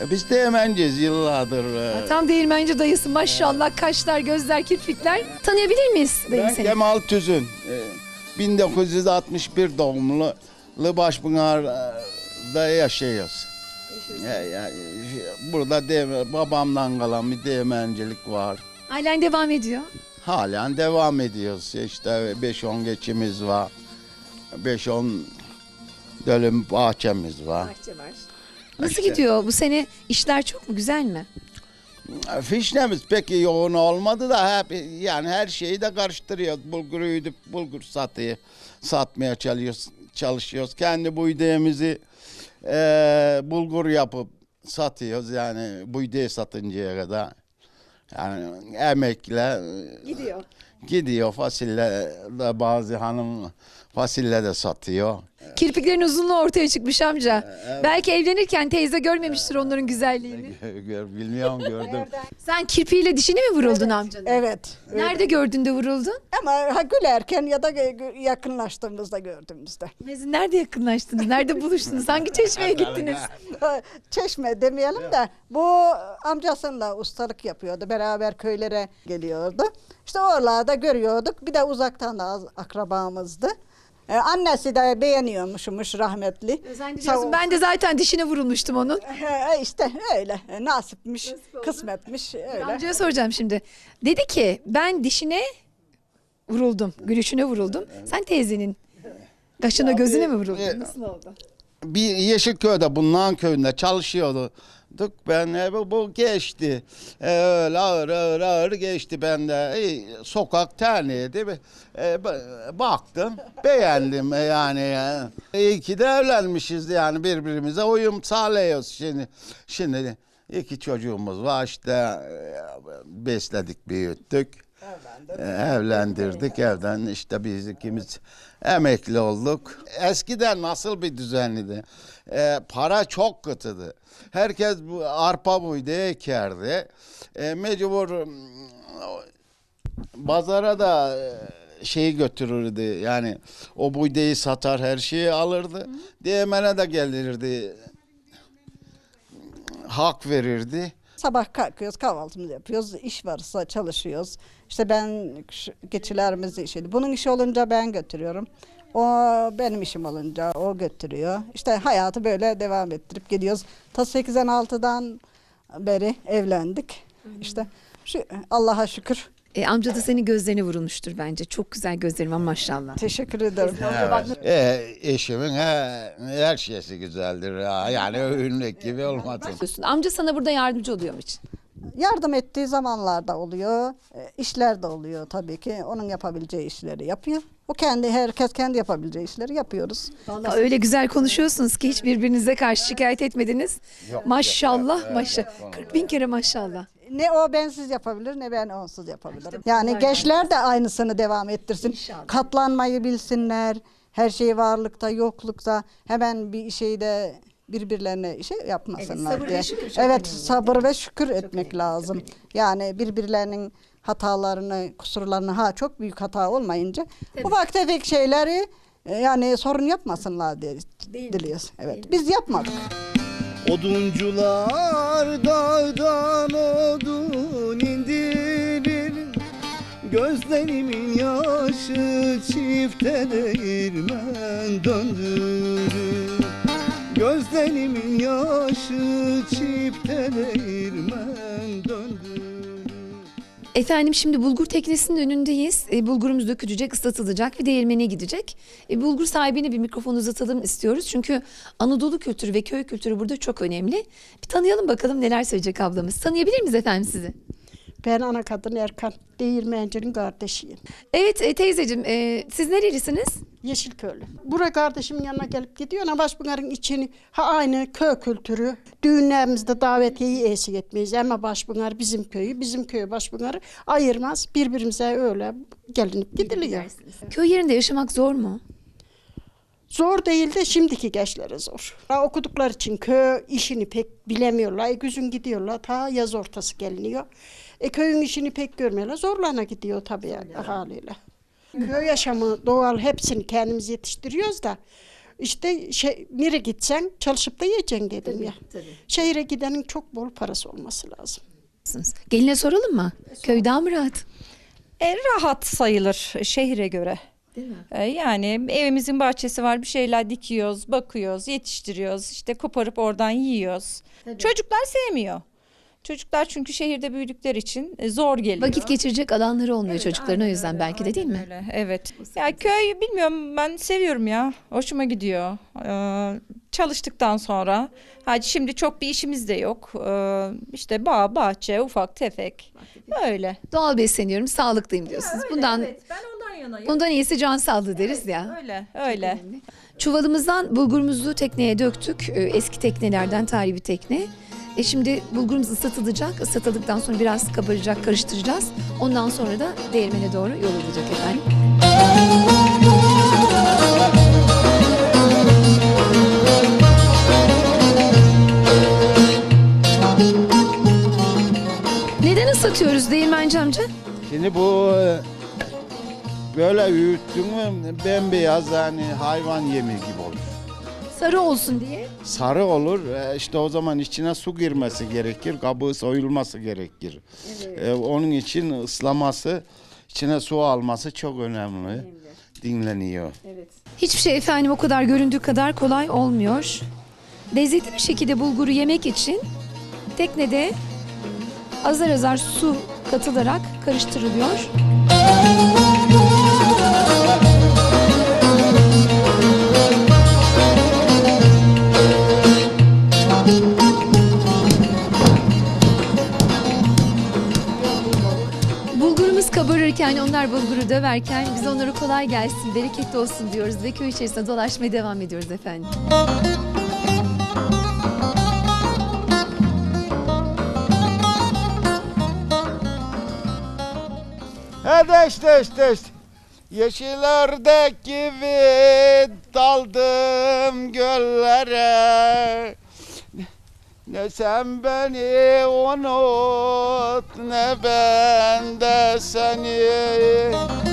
E, Biz değirmenciyiz yıllardır. e. Tam değirmenci dayısı maşallah kaşlar, gözler, kirpikler. Tanıyabilir miyiz dayı Ben seni? Kemal Tüzün. e, 1961 doğumlu Lıbaşpınar'da yaşıyoruz. Ya, ya, e, burada değme- babamdan kalan bir değirmencilik var. Halen devam ediyor. Halen devam ediyoruz. İşte 5-10 geçimiz var. 5-10 dönüm bahçemiz var. Bahçe var. Nasıl İşte. gidiyor? Bu sene işler çok mu? Güzel mi? Fişnemiz pek yoğun olmadı da hep yani her şeyi de karıştırıyoruz. Bulgur üyüdük, bulgur satıyı satmaya çalışıyoruz. çalışıyoruz. Kendi buğdayımızı eee bulgur yapıp satıyoruz yani buğdayı satıncaya kadar. Yani emekle Gidiyor. gidiyor fasulye de bazı hanım fasulye de satıyor. Kirpiklerin uzunluğu ortaya çıkmış amca. Belki evlenirken teyze görmemiştir onların güzelliğini. Bilmiyorum gördüm. Sen kirpiğiyle dişini mi vuruldun amcanın? Evet. öyle. Nerede gördün de vuruldun? Ama ha, gülerken ya da yakınlaştığımızda gördüğümüzde. Neyse, Nerede yakınlaştınız? Nerede buluştunuz? Hangi çeşmeye gittiniz? Çeşme demeyelim de bu amcasıyla ustalık yapıyordu. Beraber köylere geliyordu. İşte oralarda görüyorduk. Bir de uzaktan da az akrabamızdı. Ee, annesi de beğeniyormuşmuş rahmetli. Sağ ol- ben de zaten dişine vurulmuştum onun. He, işte öyle. E, Nasipmiş, kısmetmiş öyle. Amcaya soracağım şimdi. Dedi ki ben dişine vuruldum. Gülüşüne vuruldum. Sen teyzenin kaşına gözüne mi vuruldun? e, Nasıl oldu? bir Yeşilköy'de bundan köyünde çalışıyorduk. Ben e, bu, bu geçti. E, öyle ağır ağır ağır geçti. Ben de e, sokak terniydi. E, ba- baktım. Beğendim e, yani. ya. İyi ki de evlenmişiz yani birbirimize uyum sağlıyoruz şimdi. Şimdi iki çocuğumuz var işte e, besledik büyüttük. E, Evlendirdik evden işte biz ikimiz emekli olduk. Eskiden nasıl bir düzenliydi? E, para çok kötüydü. Herkes bu arpa buydu ekerdi. E, mecbur pazara da e, şeyi götürürdü yani o buğdayı satar her şeyi alırdı. Değirmene de gelirdi. Hak verirdi. Sabah kalkıyoruz, kahvaltımızı yapıyoruz, iş varsa çalışıyoruz. İşte ben geçilerimizi işi. Bunun işi olunca ben götürüyorum. O benim işim olunca o götürüyor. İşte hayatı böyle devam ettirip gidiyoruz. Ta 8'den 6'dan beri evlendik. İşte şu Allah'a şükür. E, amca da senin gözlerine vurulmuştur bence. Çok güzel gözlerim var maşallah. Teşekkür ederim. E, eşimin he, her şeysi güzeldir. ya. Yani övünmek gibi olmasın. Amca sana burada yardımcı oluyor mu için? Yardım ettiği zamanlarda oluyor. e, işler de oluyor tabii ki. Onun yapabileceği işleri yapıyor. O kendi herkes kendi yapabileceği işleri yapıyoruz. Vallahi öyle güzel konuşuyorsunuz ki hiç birbirinize karşı şikayet etmediniz. maşallah maşallah. 40 bin kere maşallah. Ne o bensiz yapabilir ne ben onsuz yapabilirim. Yani gençler de aynısını devam ettirsin. Katlanmayı bilsinler. Her şey varlıkta, yoklukta hemen bir şeyde birbirlerine şey yapmasınlar sabır ve diye. şükür çok evet, sabır ve şükür etmek lazım. Yani birbirlerinin hatalarını, kusurlarını ha çok büyük hata olmayınca ufak tefek şeyleri e, yani sorun yapmasınlar diye diliyoruz. Evet. Biz yapmadık. Oduncular dağdan odun indirir Gözlerimin yaşı çifte değirmen döndürür Gözlerimin yaşı çifte değirmen döndürür Efendim şimdi bulgur teknesinin önündeyiz. E, bulgurumuz dökülecek, ıslatılacak ve değirmene gidecek. E, bulgur sahibine bir mikrofon uzatalım istiyoruz. Çünkü Anadolu kültürü ve köy kültürü burada çok önemli. Bir tanıyalım bakalım neler söyleyecek ablamız. Tanıyabilir miyiz efendim sizi? Ben ana kadın Erkan, değirmencinin kardeşiyim. Evet e, teyzeciğim e, siz nerelisiniz? Yeşilköylü. Buraya kardeşimin yanına gelip gidiyor ama başbunların içini ha aynı köy kültürü. Düğünlerimizde davetiyeyi eksik etmeyiz ama başbunar bizim köyü, bizim köyü başbunarı ayırmaz. Birbirimize öyle gelinip gidiliyor. Köy yerinde yaşamak zor mu? Zor değil de şimdiki gençlere zor. Ha, okudukları için köy işini pek bilemiyorlar. E, güzün gidiyorlar ta yaz ortası geliniyor. E, köyün işini pek görmüyorlar. Zorlana gidiyor tabii haliyle. Köy yaşamı doğal hepsini kendimiz yetiştiriyoruz da işte şey, nereye gitsen çalışıp da yiyeceksin dedim ya. Şehire gidenin çok bol parası olması lazım. Geline soralım mı? Köy daha mı rahat? E, rahat sayılır şehre göre. Değil mi? E, yani evimizin bahçesi var bir şeyler dikiyoruz, bakıyoruz, yetiştiriyoruz. işte koparıp oradan yiyoruz. Çocuklar sevmiyor. Çocuklar çünkü şehirde büyüdükleri için e, zor geliyor. Vakit geçirecek alanları olmuyor çocukların o yüzden belki de değil mi? Öyle, evet. Ya köy bilmiyorum ben seviyorum ya. Hoşuma gidiyor. Ee, çalıştıktan sonra. Hadi şimdi çok bir işimiz de yok. Ee, işte bağ, bahçe, ufak tefek. Öyle. Doğal besleniyorum, sağlıklıyım diyorsunuz. Bundan ben ondan yanayım. bundan iyisi can sağlığı deriz ya. Öyle, öyle. Çuvalımızdan bulgurumuzu tekneye döktük. Ee, Eski teknelerden tarihi bir tekne. E şimdi bulgurumuz ısıtılacak. Isıtıldıktan sonra biraz kabaracak, karıştıracağız. Ondan sonra da değirmene doğru yol alacak efendim. Neden ısıtıyoruz değirmenci amca? Şimdi bu e, böyle öğüttün mü bembeyaz yani hayvan yemi gibi olur. Sarı olsun diye. Sarı olur e, işte o zaman içine su girmesi gerekir, kabuğu soyulması gerekir. E, onun için ıslaması, içine su alması çok önemli. Dinleniyor. Hiçbir şey efendim o kadar göründüğü kadar kolay olmuyor. Lezzetli bir şekilde bulguru yemek için teknede azar azar su katılarak karıştırılıyor. Bulgurumuz kabarırken, onlar bulguru döverken biz onlara kolay gelsin, bereketli olsun diyoruz ve köy içerisinde dolaşmaya devam ediyoruz efendim. Hedeş deş deş. Yeşil ördek gibi daldım göllere. Ne sen beni unut ne ben de seni.